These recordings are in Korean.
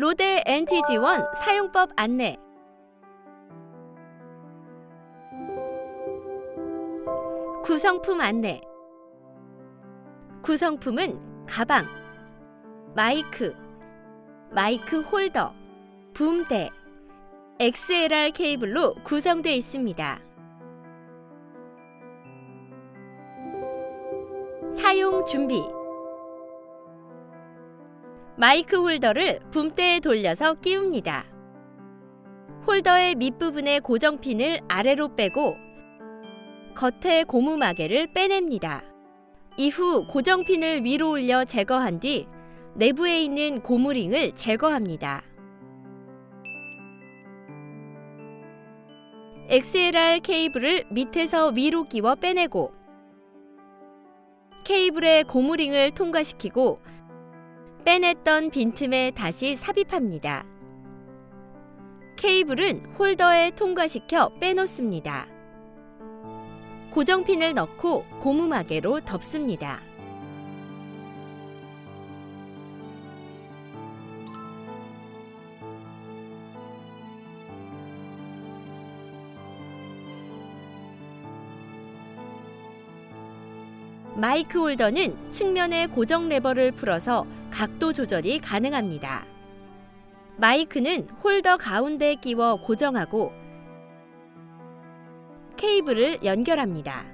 로데 NTG1 사용법 안내. 구성품 안내. 구성품은 가방, 마이크, 마이크 홀더, 붐대, XLR 케이블로 구성되어 있습니다. 사용 준비 마이크 홀더를 붐대에 돌려서 끼웁니다. 홀더의 밑부분의 고정핀을 아래로 빼고 겉에 고무 마개를 빼냅니다. 이후 고정핀을 위로 올려 제거한 뒤 내부에 있는 고무링을 제거합니다. XLR 케이블을 밑에서 위로 끼워 빼내고 케이블의 고무링을 통과시키고 빼냈던 빈틈에 다시 삽입합니다. 케이블은 홀더에 통과시켜 빼놓습니다. 고정핀을 넣고 고무마개로 덮습니다. 마이크 홀더는 측면의 고정 레버를 풀어서 각도 조절이 가능합니다. 마이크는 홀더 가운데에 끼워 고정하고 케이블을 연결합니다.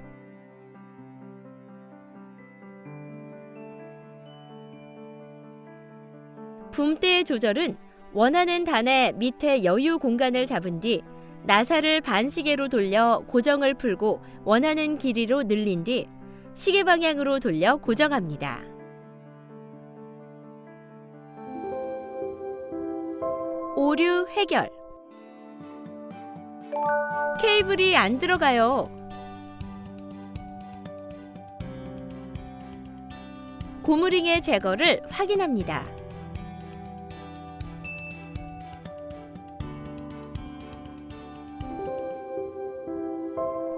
붐대의 조절은 원하는 단의 밑에 여유 공간을 잡은 뒤 나사를 반시계로 돌려 고정을 풀고 원하는 길이로 늘린 뒤 시계 방향으로 돌려 고정합니다. 오류 해결 케이블이 안 들어가요. 고무링의 제거를 확인합니다.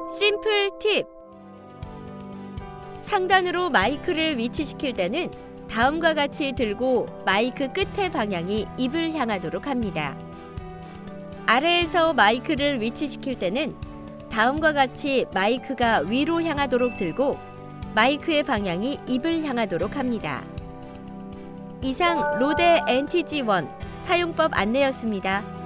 심플 팁 상단으로 마이크를 위치시킬 때는 다음과 같이 들고 마이크 끝의 방향이 입을 향하도록 합니다. 아래에서 마이크를 위치시킬 때는 다음과 같이 마이크가 위로 향하도록 들고 마이크의 방향이 입을 향하도록 합니다. 이상 로데 NTG1 사용법 안내였습니다.